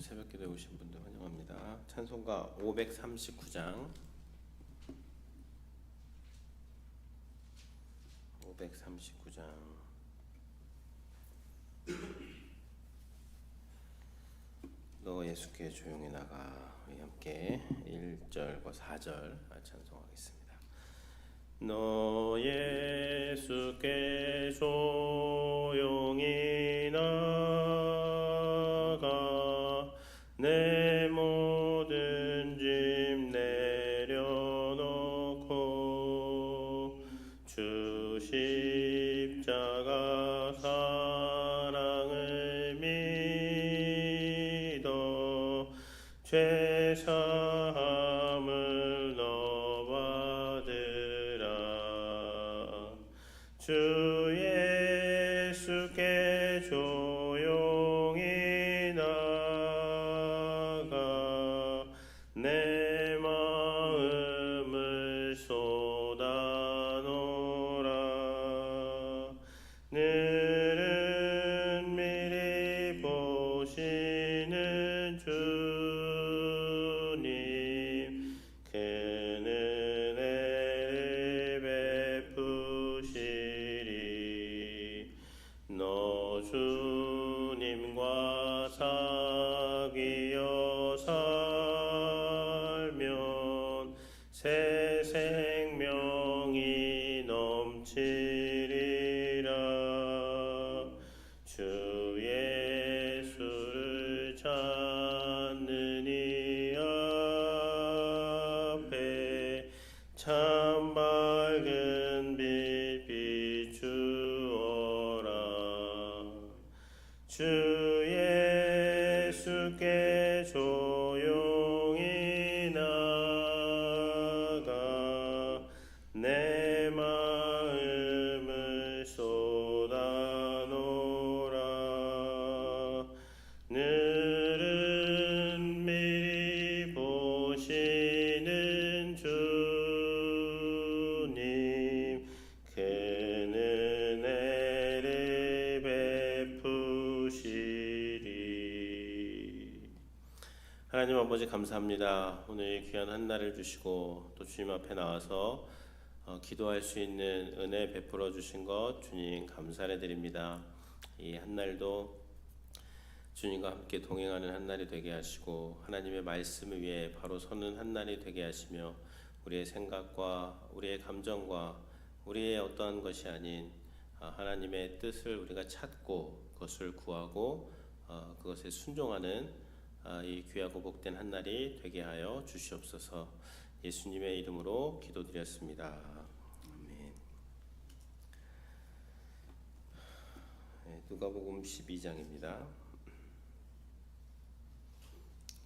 새벽 기도에 오신 분들 환영합니다. 찬송가 539장 539장 너 예수께 조용히 나가 우리 함께 1절과 4절 찬송하겠습니다. 너 예수께 조용 주 예수께 조 하나님 아버지 감사합니다. 오늘 이 귀한 한 날을 주시고 또 주님 앞에 나와서 어, 기도할 수 있는 은혜 베풀어 주신 것 주님 감사를 드립니다. 이 한 날도 주님과 함께 동행하는 한 날이 되게 하시고 하나님의 말씀을 위해 바로 서는 한 날이 되게 하시며 우리의 생각과 우리의 감정과 우리의 어떠한 것이 아닌 아, 하나님의 뜻을 우리가 찾고 그것을 구하고 어, 그것에 순종하는 아, 이 귀하고 복된 한 날이 되게 하여 주시옵소서. 예수님의 이름으로 기도드렸습니다. 아멘. 네, 누가복음 12장입니다.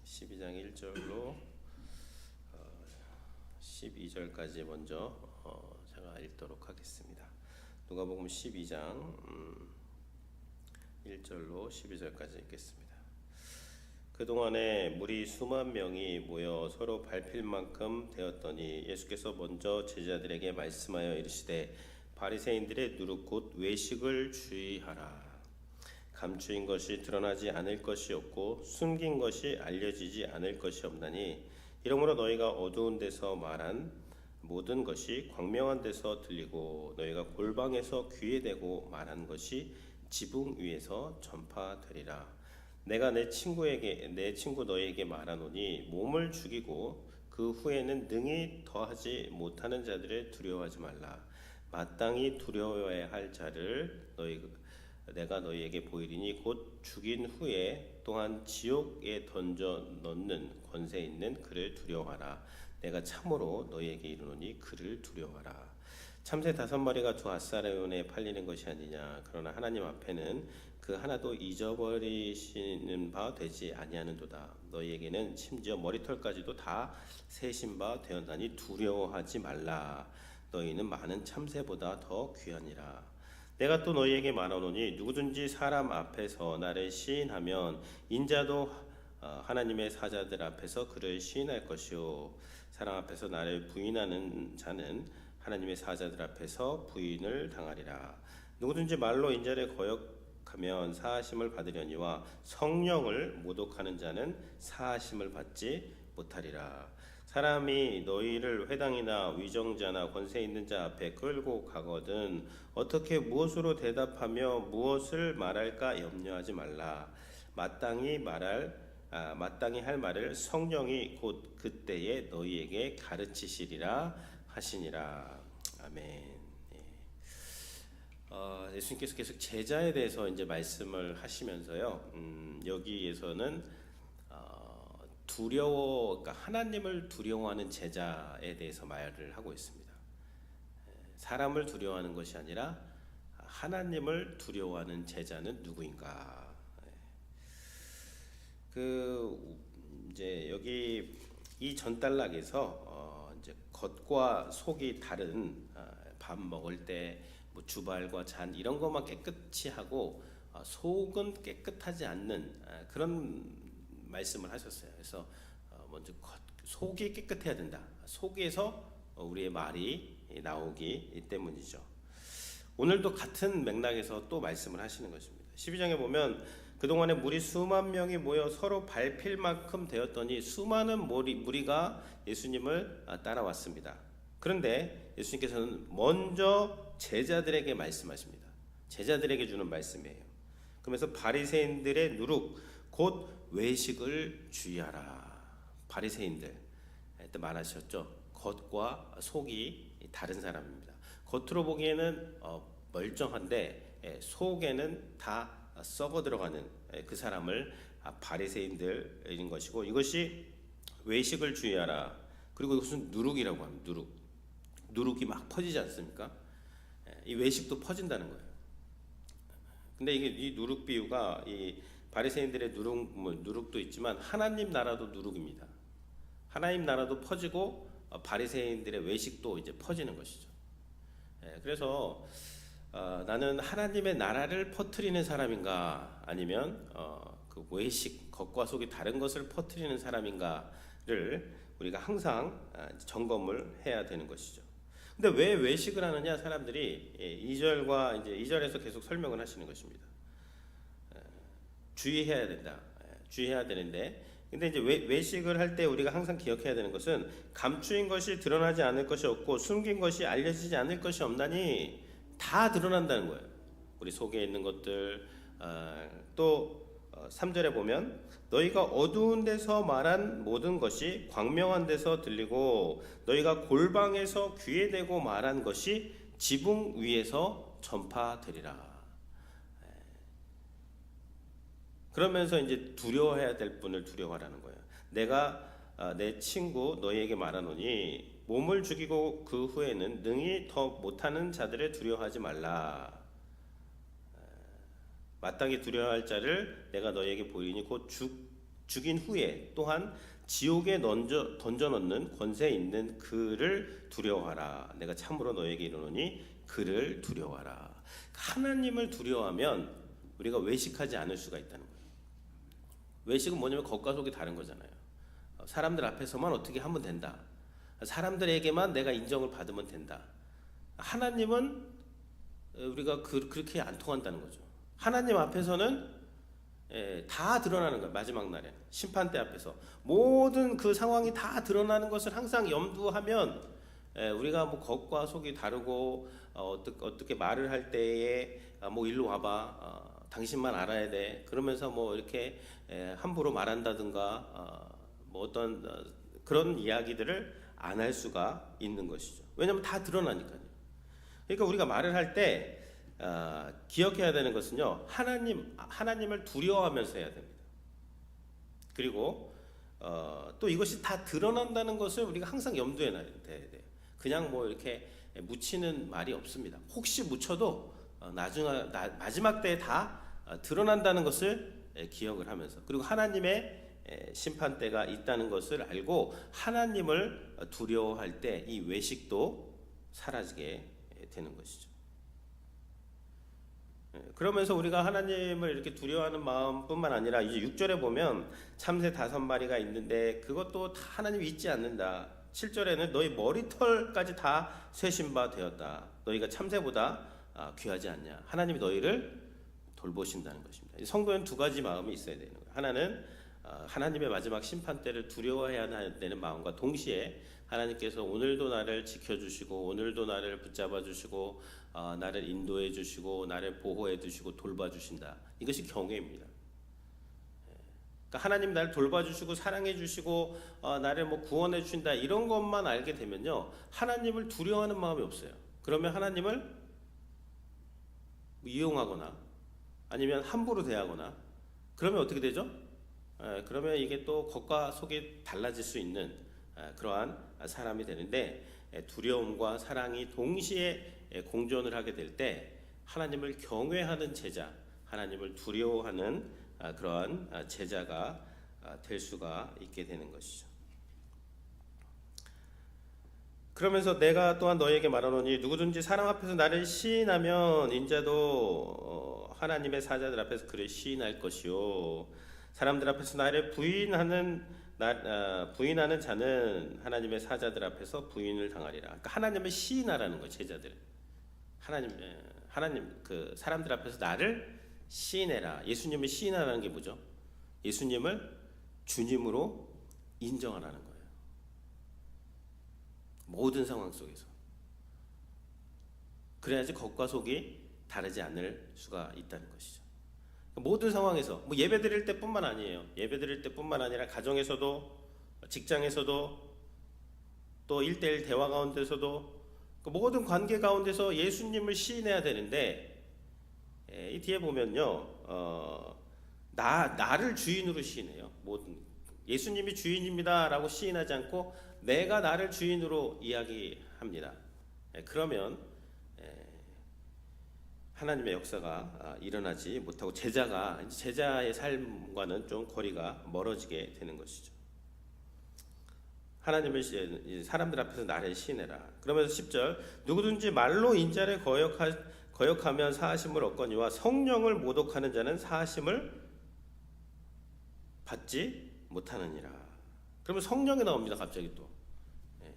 12장 1절로 12절까지 먼저 어, 제가 읽도록 하겠습니다. 누가복음 12장 음, 1절로 12절까지 읽겠습니다. 그동안에 무리 수만 명이 모여 서로 밟힐 만큼 되었더니 예수께서 먼저 제자들에게 말씀하여 이르시되 바리새인들의 누룩 곧 외식을 주의하라. 감추인 것이 드러나지 않을 것이 없고 숨긴 것이 알려지지 않을 것이 없나니 이러므로 너희가 어두운 데서 말한 모든 것이 광명한 데서 들리고 너희가 골방에서 귀에 대고 말한 것이 지붕 위에서 전파되리라. 내가 내 친구에게 내 친구 너희에게 말하노니 몸을 죽이고 그 후에는 능히 더하지 못하는 자들을 두려워하지 말라. 마땅히 두려워해야 할 자를 너희 내가 너희에게 보이리니 곧 죽인 후에 또한 지옥에 던져 넣는 권세 있는 그를 두려워하라. 내가 참으로 너희에게 이르노니 그를 두려워하라. 참새 다섯 마리가 두 아사레온에 팔리는 것이 아니냐. 그러나 하나님 앞에는 그 하나도 잊어버리시는 바 되지 아니하는도다. 너희에게는 심지어 머리털까지도 다 세신 바 되었나니 두려워하지 말라. 너희는 많은 참새보다 더 귀하니라. 내가 또 너희에게 말하노니 누구든지 사람 앞에서 나를 시인하면 인자도 어, 하나님의 사자들 앞에서 그를 시인할 것이요 사람 앞에서 나를 부인하는 자는 하나님의 사자들 앞에서 부인을 당하리라 누구든지 말로 인자를 거역하는 모독하면 사하심을 받으려니와 성령을 모독하는 자는 사하심을 받지 못하리라. 사람이 너희를 회당이나 위정자나 권세 있는 자 앞에 끌고 가거든 어떻게 무엇으로 대답하며 무엇을 말할까 염려하지 말라. 마땅히 말할 아, 마땅히 할 말을 성령이 곧 그때에 너희에게 가르치시리라 하시니라. 아멘. 예. 어, 예수님께서 계속 제자에 대해서 이제 말씀을 하시면서요. 음, 여기에서는 어, 두려워, 그러니까 하나님을 두려워하는 제자에 대해서 말을 하고 있습니다. 예, 사람을 두려워하는 것이 아니라 하나님을 두려워하는 제자는 누구인가? 예. 그 이제 여기 이 전단락에서 어, 이제 겉과 속이 다른 아, 밥 먹을 때 뭐 주발과 잔 이런 것만 깨끗이 하고 어, 속은 깨끗하지 않는 아, 그런 말씀을 하셨어요. 그래서 어, 먼저 겉, 속이 깨끗해야 된다. 속에서 어, 우리의 말이 나오기 때문이죠. 오늘도 같은 맥락에서 또 말씀을 하시는 것입니다. 12장에 보면 그동안에 무리 수만 명이 모여 서로 밟힐 만큼 되었더니 수많은 무리, 무리가 예수님을 아, 따라왔습니다. 그런데 예수님께서는 먼저 제자들에게 말씀하십니다. 제자들에게 주는 말씀이에요. 그러면서 바리새인들의 누룩 곧 외식을 주의하라. 바리새인들 그때 말하셨죠. 겉과 속이 다른 사람입니다. 겉으로 보기에는 어, 멀쩡한데 예, 속에는 다 썩어 들어가는 예, 그 사람을 아, 바리새인들인 것이고 이것이 외식을 주의하라. 그리고 이것은 누룩이라고 합니다. 누룩. 누룩이 막 퍼지지 않습니까? 예, 이 외식도 퍼진다는 거예요. 근데 이게 이 누룩 비유가 이 바리새인들의 누룩 뭐 누룩도 있지만 하나님 나라도 누룩입니다. 하나님 나라도 퍼지고 어, 바리새인들의 외식도 이제 퍼지는 것이죠. 예, 그래서 어, 나는 하나님의 나라를 퍼뜨리는 사람인가 아니면 어, 그 외식 겉과 속이 다른 것을 퍼뜨리는 사람인가를 우리가 항상 아, 점검을 해야 되는 것이죠. 근데 왜 외식을 하느냐 사람들이 예, 2절과 이제 2절에서 계속 설명을 하시는 것입니다. 예, 주의해야 된다. 예, 주의해야 되는데 근데 이제 외, 외식을 할 때 우리가 항상 기억해야 되는 것은 감추인 것이 드러나지 않을 것이 없고 숨긴 것이 알려지지 않을 것이 없나니 다 드러난다는 거예요. 우리 속에 있는 것들 아, 또 3절에 보면 너희가 어두운 데서 말한 모든 것이 광명한 데서 들리고 너희가 골방에서 귀에 대고 말한 것이 지붕 위에서 전파되리라. 예. 그러면서 이제 두려워해야 될 분을 두려워하라는 거예요. 내가 아, 내 친구 너희에게 말하노니 몸을 죽이고 그 후에는 능히 더 못하는 자들을 두려워하지 말라. 마땅히 두려워할 자를 내가 너에게 보이니 곧 죽, 죽인 후에 또한 지옥에 던져, 던져 넣는 권세 있는 그를 두려워하라. 내가 참으로 너에게 이르노니 그를 두려워하라. 하나님을 두려워하면 우리가 외식하지 않을 수가 있다는 거예요. 외식은 뭐냐면 겉과 속이 다른 거잖아요. 사람들 앞에서만 어떻게 하면 된다. 사람들에게만 내가 인정을 받으면 된다. 하나님은 우리가 그, 그렇게 안 통한다는 거죠. 하나님 앞에서는 예, 다 드러나는 거예요. 마지막 날에 심판 대 앞에서 모든 그 상황이 다 드러나는 것을 항상 염두하면 예, 우리가 뭐 겉과 속이 다르고 어, 어떻게, 말을 할 때에 아, 뭐 일로 와봐 어, 당신만 알아야 돼 그러면서 뭐 이렇게 예, 함부로 말한다든가 어, 뭐 어떤 어, 그런 이야기들을 안 할 수가 있는 것이죠. 왜냐하면 다 드러나니까요. 그러니까 우리가 말을 할때 어, 기억해야 되는 것은요 하나님 하나님을 두려워하면서 해야 됩니다. 그리고 어, 또 이것이 다 드러난다는 것을 우리가 항상 염두에 놔야 돼요. 그냥 뭐 이렇게 묻히는 말이 없습니다. 혹시 묻혀도 어, 나중 나, 마지막 때에 다 어, 드러난다는 것을 에, 기억을 하면서 그리고 하나님의 에, 심판 때가 있다는 것을 알고 하나님을 두려워할 때 이 외식도 사라지게 되는 것이죠. 예, 그러면서 우리가 하나님을 이렇게 두려워하는 마음뿐만 아니라 이제 6절에 보면 참새 다섯 마리가 있는데 그것도 다 하나님이 잊지 않는다. 7절에는 너희 머리털까지 다 쇄신 바 되었다. 너희가 참새보다 아, 귀하지 않냐. 하나님이 너희를 돌보신다는 것입니다. 이 성도는 두 가지 마음이 있어야 되는 거예요. 하나는 어, 하나님의 마지막 심판 때를 두려워해야 되는 마음과 동시에 하나님께서 오늘도 나를 지켜주시고 오늘도 나를 붙잡아 주시고 어, 나를 인도해 주시고 나를 보호해 주시고 돌봐 주신다. 이것이 경외입니다. 그러니까 하나님 나를 돌봐주시고 사랑해주시고 어, 나를 뭐 구원해 주신다 이런 것만 알게 되면요 하나님을 두려워하는 마음이 없어요. 그러면 하나님을 이용하거나 아니면 함부로 대하거나 그러면 어떻게 되죠? 에, 그러면 이게 또 겉과 속이 달라질 수 있는 에, 그러한 사람이 되는데 에, 두려움과 사랑이 동시에 에, 공존을 하게 될 때 하나님을 경외하는 제자, 하나님을 두려워하는 아, 그러한 아, 제자가 아, 될 수가 있게 되는 것이죠. 그러면서 내가 또한 너에게 말하노니 누구든지 사람 앞에서 나를 시인하면 인자도 어, 하나님의 사자들 앞에서 그를 시인할 것이요 사람들 앞에서 나를 부인하는 나, 아, 부인하는 자는 하나님의 사자들 앞에서 부인을 당하리라. 그러니까 하나님을 시인하라는 거 제자들. 하나님 에, 하나님 그 사람들 앞에서 나를 시인해라. 예수님을 시인하라는 게 뭐죠? 예수님을 주님으로 인정하라는 거예요. 모든 상황 속에서. 그래야지 겉과 속이 다르지 않을 수가 있다는 것이죠. 모든 상황에서 뭐 예배 드릴 때뿐만 아니에요. 예배 드릴 때뿐만 아니라 가정에서도 직장에서도 또 1대1 대화 가운데서도 그 모든 관계 가운데서 예수님을 시인해야 되는데 예, 이 뒤에 보면요, 어, 나 나를 주인으로 시인해요. 모든 예수님이 주인입니다라고 시인하지 않고 내가 나를 주인으로 이야기합니다. 예, 그러면 예, 하나님의 역사가 아, 일어나지 못하고 제자가 제자의 삶과는 좀 거리가 멀어지게 되는 것이죠. 하나님을 시- 사람들 앞에서 나를 시인해라. 그러면서 10절 누구든지 말로 인자를 거역하 거역하면 사하심을 얻거니와 성령을 모독하는 자는 사하심을 받지 못하느니라. 그러면 성령이 나옵니다. 갑자기 또. 예.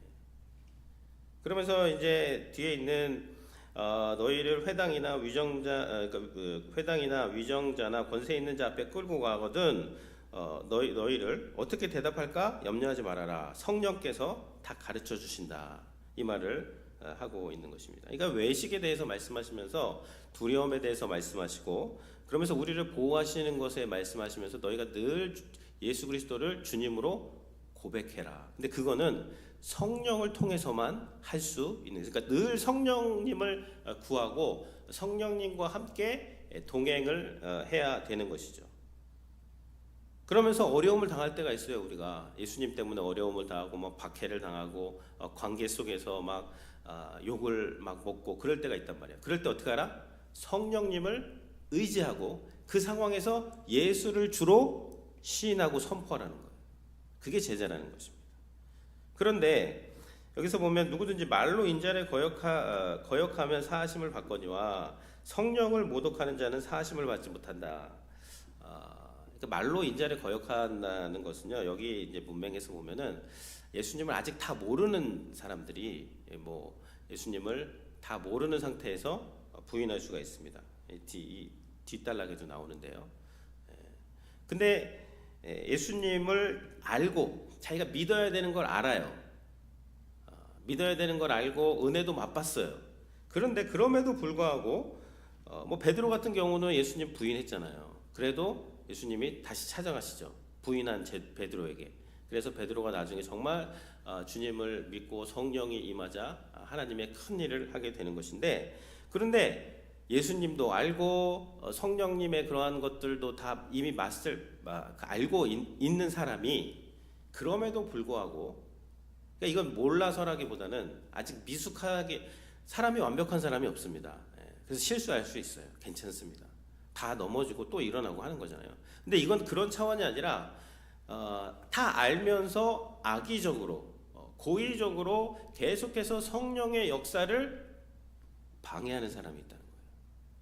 그러면서 이제 뒤에 있는 어, 너희를 회당이나 위정자 어, 그, 그 회당이나 위정자나 권세 있는 자 앞에 끌고 가거든 어, 너희 너희를 어떻게 대답할까 염려하지 말아라. 성령께서 다 가르쳐 주신다. 이 말을 어, 하고 있는 것입니다. 그러니까 외식에 대해서 말씀하시면서 두려움에 대해서 말씀하시고 그러면서 우리를 보호하시는 것에 말씀하시면서 너희가 늘 주- 예수 그리스도를 주님으로 고백해라. 근데 그거는 성령을 통해서만 할 수 있는. 그러니까 늘 성령님을 어, 구하고 성령님과 함께 동행을 어, 해야 되는 것이죠. 그러면서 어려움을 당할 때가 있어요 우리가 예수님 때문에 어려움을 당하고 막 박해를 당하고 어, 관계 속에서 막 아, 욕을 막 먹고 그럴 때가 있단 말이에요. 그럴 때 어떻게 하라? 성령님을 의지하고 그 상황에서 예수를 주로 시인하고 선포하라는 거예요. 그게 제자라는 것입니다. 그런데 여기서 보면 누구든지 말로 인자를 거역하, 어, 거역하면 사하심을 받거니와 성령을 모독하는 자는 사하심을 받지 못한다. 아, 그러니까 말로 인자를 거역한다는 것은요. 여기 이제 문맥에서 보면은 예수님을 아직 다 모르는 사람들이 예, 뭐 예수님을 다 모르는 상태에서 부인할 수가 있습니다. 이 뒤, 이 뒷단락에도 나오는데요. 예. 근데 예, 예수님을 알고 자기가 믿어야 되는 걸 알아요. 아, 믿어야 되는 걸 알고 은혜도 맛봤어요. 그런데 그럼에도 불구하고 어, 뭐 베드로 같은 경우는 예수님 부인했잖아요. 그래도 예수님이 다시 찾아가시죠. 부인한 제 베드로에게. 그래서 베드로가 나중에 정말 어, 주님을 믿고 성령이 임하자 하나님의 큰 일을 하게 되는 것인데 그런데 예수님도 알고 어, 성령님의 그러한 것들도 다 이미 맛을 마- 알고 있- 있는 사람이 그럼에도 불구하고 그러니까 이건 몰라서라기보다는 아직 미숙하게 사람이 완벽한 사람이 없습니다. 예, 그래서 실수할 수 있어요. 괜찮습니다. 다 넘어지고 또 일어나고 하는 거잖아요. 근데 이건 그런 차원이 아니라 어, 다 알면서 악의적으로 어, 고의적으로 계속해서 성령의 역사를 방해하는 사람이 있다는 거예요.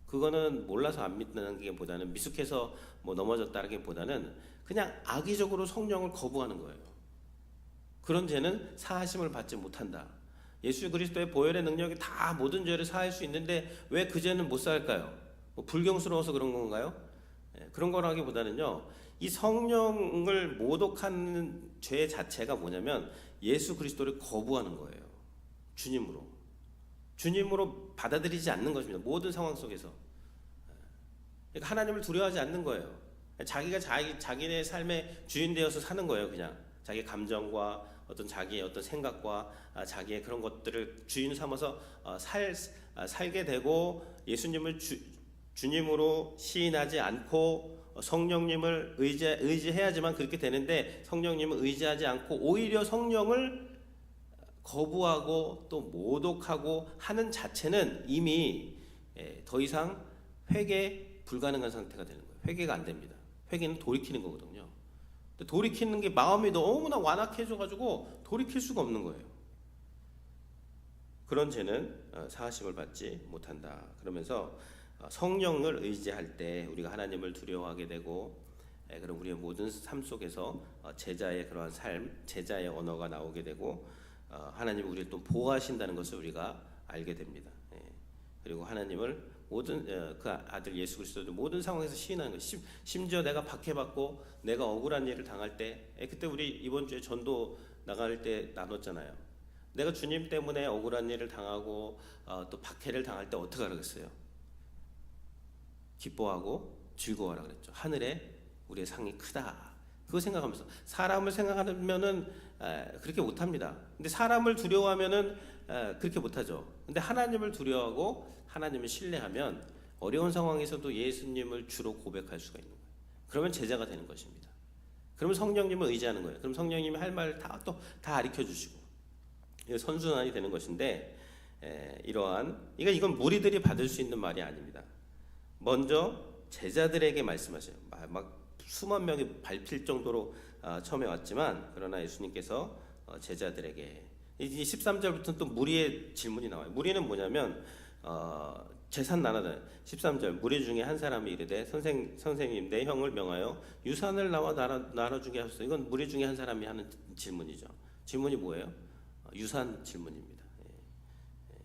그거는 몰라서 안 믿는 게 보다는 미숙해서 뭐 넘어졌다라기보다는 그냥 악의적으로 성령을 거부하는 거예요. 그런 죄는 사하심을 받지 못한다. 예수 그리스도의 보혈의 능력이 다 모든 죄를 사할 수 있는데 왜 그 죄는 못 살까요? 뭐 불경스러워서 그런 건가요? 예, 그런 거라기보다는요. 이 성령을 모독하는 죄 자체가 뭐냐면 예수 그리스도를 거부하는 거예요. 주님으로. 주님으로 받아들이지 않는 것입니다. 모든 상황 속에서. 그러니까 하나님을 두려워하지 않는 거예요. 자기가 자기 자기네 삶의 주인 되어서 사는 거예요, 그냥. 자기 감정과 어떤 자기의 어떤 생각과 아, 자기의 그런 것들을 주인 삼아서 어, 살 아, 살게 되고 예수님을 주, 주님으로 시인하지 않고 어, 성령님을 의지 의지해야지만 그렇게 되는데 성령님을 의지하지 않고 오히려 성령을 거부하고 또 모독하고 하는 자체는 이미 예, 더 이상 회개 불가능한 상태가 되는 거예요. 회개가 안 됩니다. 회개는 돌이키는 거거든요. 근데 돌이키는 게 마음이 너무나 완악해져가지고 돌이킬 수가 없는 거예요. 그런 죄는 어, 사하심을 받지 못한다. 그러면서 어, 성령을 의지할 때 우리가 하나님을 두려워하게 되고 예, 그럼 우리의 모든 삶 속에서 어, 제자의 그러한 삶, 제자의 언어가 나오게 되고 어, 하나님 우리를 또 보호하신다는 것을 우리가 알게 됩니다. 예. 그리고 하나님을 모든 어, 그 아들 예수 그리스도를 모든 상황에서 시인하는 것. 심, 심지어 내가 박해받고 내가 억울한 일을 당할 때, 예, 그때 우리 이번 주에 전도 나갈 때 나눴잖아요. 내가 주님 때문에 억울한 일을 당하고 어, 또 박해를 당할 때 어떻게 하라겠어요? 기뻐하고 즐거워하라 그랬죠. 하늘에 우리의 상이 크다. 그거 생각하면서 사람을 생각하면은 에, 그렇게 못합니다. 근데 사람을 두려워하면은 에, 그렇게 못하죠. 근데 하나님을 두려워하고 하나님을 신뢰하면 어려운 상황에서도 예수님을 주로 고백할 수가 있는 거예요. 그러면 제자가 되는 것입니다. 그러면 성령님을 의지하는 거예요. 그럼 성령님이 할 말을 다 또 다 가르쳐 주시고 선순환이 되는 것인데 에, 이러한 이거 이건 무리들이 받을 수 있는 말이 아닙니다. 먼저 제자들에게 말씀하세요. 막, 막 수만 명이 밟힐 정도로 아, 처음에 왔지만 그러나 예수님께서 어, 제자들에게 이 13절부터 또 무리의 질문이 나와요. 무리는 뭐냐면 어, 재산 나눠다 13절 무리 중에 한 사람이 이르되 선생 선생님 내 형을 명하여 유산을 나와 나눠 나눠 주게 하소서. 이건 무리 중에 한 사람이 하는 질문이죠. 질문이 뭐예요? 어, 유산 질문입니다. 예. 예.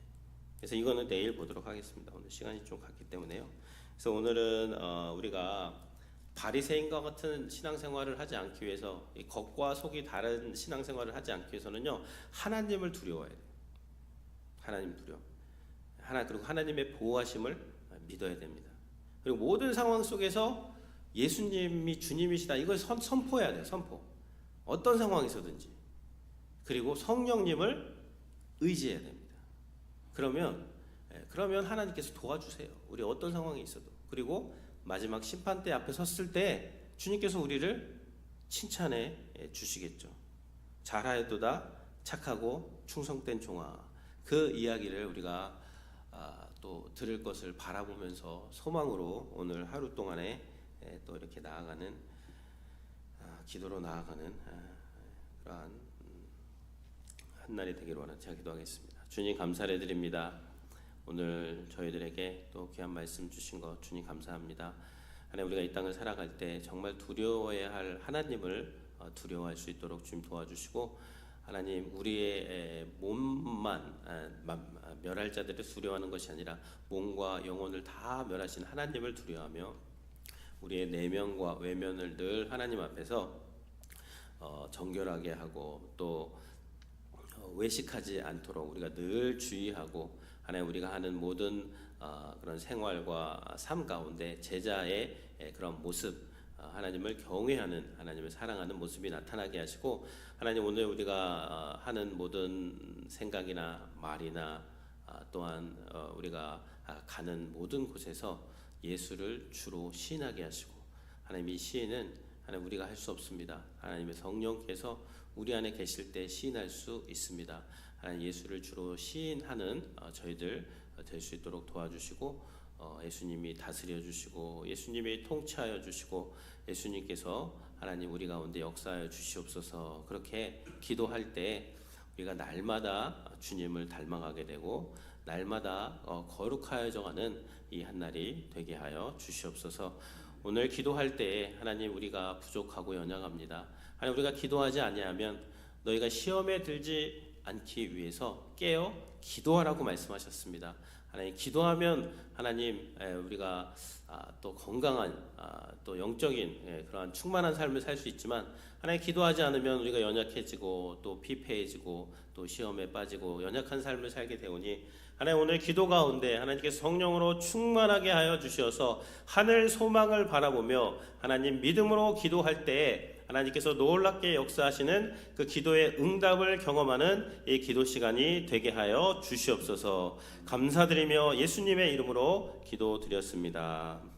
그래서 이거는 내일 보도록 하겠습니다. 오늘 시간이 좀 갔기 때문에요. 그래서 오늘은 어, 우리가 바리새인과 같은 신앙생활을 하지 않기 위해서 이 겉과 속이 다른 신앙생활을 하지 않기 위해서는요 하나님을 두려워해야 돼요. 하나님 두려. 하나 그리고 하나님의 보호하심을 믿어야 됩니다. 그리고 모든 상황 속에서 예수님이 주님이시다 이걸 선, 선포해야 돼요. 선포. 어떤 상황에서든지. 그리고 성령님을 의지해야 됩니다. 그러면 예, 그러면 하나님께서 도와주세요. 우리 어떤 상황에 있어도. 그리고 마지막 심판대 앞에 섰을 때 주님께서 우리를 칭찬해 주시겠죠. 잘하였도다 착하고 충성된 종아. 그 이야기를 우리가 아, 또 들을 것을 바라보면서 소망으로 오늘 하루 동안에 예, 또 이렇게 나아가는 아, 기도로 나아가는 아, 그러한 음, 한 날이 되기를 원하는 제가 기도하겠습니다. 주님 감사를 드립니다. 오늘 저희들에게 또 귀한 말씀 주신 것 주님 감사합니다. 하나님 우리가 이 땅을 살아갈 때 정말 두려워해야 할 하나님을 어, 두려워할 수 있도록 주님 도와주시고 하나님 우리의 몸만 멸할 자들을 두려워하는 것이 아니라 몸과 영혼을 다 멸하신 하나님을 두려워하며 우리의 내면과 외면을 늘 하나님 앞에서 어, 정결하게 하고 또 어, 외식하지 않도록 우리가 늘 주의하고 하나님 우리가 하는 모든 어, 그런 생활과 삶 가운데 제자의 그런 모습 하나님을 경외하는 하나님을 사랑하는 모습이 나타나게 하시고 하나님 오늘 우리가 하는 모든 생각이나 말이나 아, 또한 어, 우리가 아, 가는 모든 곳에서 예수를 주로 시인하게 하시고 하나님 이 시인은 하나님 우리가 할 수 없습니다. 하나님의 성령께서 우리 안에 계실 때 시인할 수 있습니다. 하나님 예수를 주로 시인하는 어, 저희들 될 수 있도록 도와주시고 어, 예수님이 다스려 주시고 예수님이 통치하여 주시고 예수님께서 하나님 우리 가운데 역사하여 주시옵소서 그렇게 기도할 때 우리가 날마다 주님을 닮아가게 되고 날마다 어, 거룩하여져 가는 이 한날이 되게 하여 주시옵소서. 오늘 기도할 때 하나님 우리가 부족하고 연약합니다. 하나님 우리가 기도하지 아니하면 너희가 시험에 들지 않기 위해서 깨어 기도하라고 말씀하셨습니다. 하나님 기도하면 하나님 에, 우리가 아, 또 건강한 아, 또 영적인 예, 그러한 충만한 삶을 살 수 있지만 하나님 기도하지 않으면 우리가 연약해지고 또 피폐해지고 또 시험에 빠지고 연약한 삶을 살게 되오니 하나님 오늘 기도 가운데 하나님께 성령으로 충만하게 하여 주시어서 하늘 소망을 바라보며 하나님 믿음으로 기도할 때에 하나님께서 놀랍게 역사하시는 그 기도의 응답을 경험하는 이 기도 시간이 되게 하여 주시옵소서 감사드리며 예수님의 이름으로 기도드렸습니다.